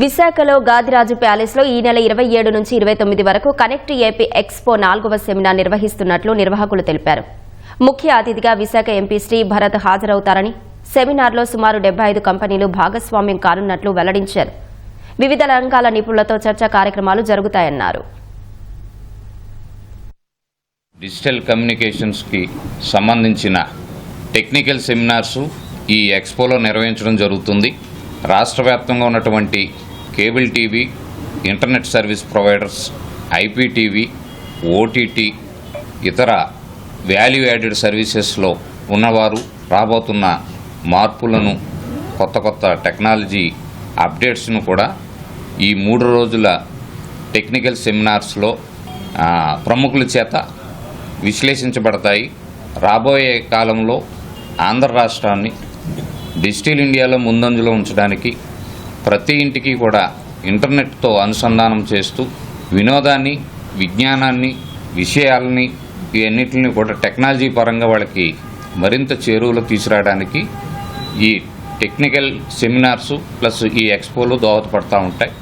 విశాఖలో గాదిరాజు ప్యాలెస్లో ఈ నెల ఇరవై ఏడు నుంచి ఇరవై తొమ్మిది వరకు కనెక్ట్ ఏపీ ఎక్స్పో నాలుగవ సెమినార్ నిర్వహిస్తున్నట్లు నిర్వాహకులు తెలిపారు. ముఖ్య అతిథిగా విశాఖ ఎంపీ శ్రీ భరత్ హాజరవుతారని సెమినార్లో సుమారు డెబ్బై ఐదు కంపెనీలు భాగస్వామ్యం కానున్నట్లు వెల్లడించారు. వివిధ రంగాల నిపుణులతో చర్చా కార్యక్రమాలు జరుగుతాయన్నారు. డిజిటల్ కమ్యూనికేషన్స్కి సంబంధించిన టెక్నికల్ సెమినార్సు ఈ ఎక్స్పోలో నిర్వహించడం జరుగుతుంది. రాష్ట్ర వ్యాప్తంగా ఉన్నటువంటి cable TV internet service providers IPTV OTT ఇతర వాల్యూ యాడెడ్ సర్వీసెస్లో ఉన్నవారు రాబోతున్న మార్పులను కొత్త కొత్త టెక్నాలజీ అప్డేట్స్ను కూడా ఈ మూడు రోజుల టెక్నికల్ సెమినార్స్లో ప్రముఖుల చేత విశ్లేషించబడతాయి. రాబోయే కాలంలో ఆంధ్ర రాష్ట్రాన్ని డిజిటల్ ఇండియాలో ముందంజలో ఉంచడానికి ప్రతి ఇంటికి కూడా ఇంటర్నెట్తో అనుసంధానం చేస్తూ వినోదాన్ని విజ్ఞానాన్ని విషయాలని ఇవన్నిటిని కూడా టెక్నాలజీ పరంగా వాళ్ళకి మరింత చేరువలో తీసుకురావడానికి ఈ టెక్నికల్ సెమినార్సు ప్లస్ ఈ ఎక్స్పోలు దోహదపడతా ఉంటాయి.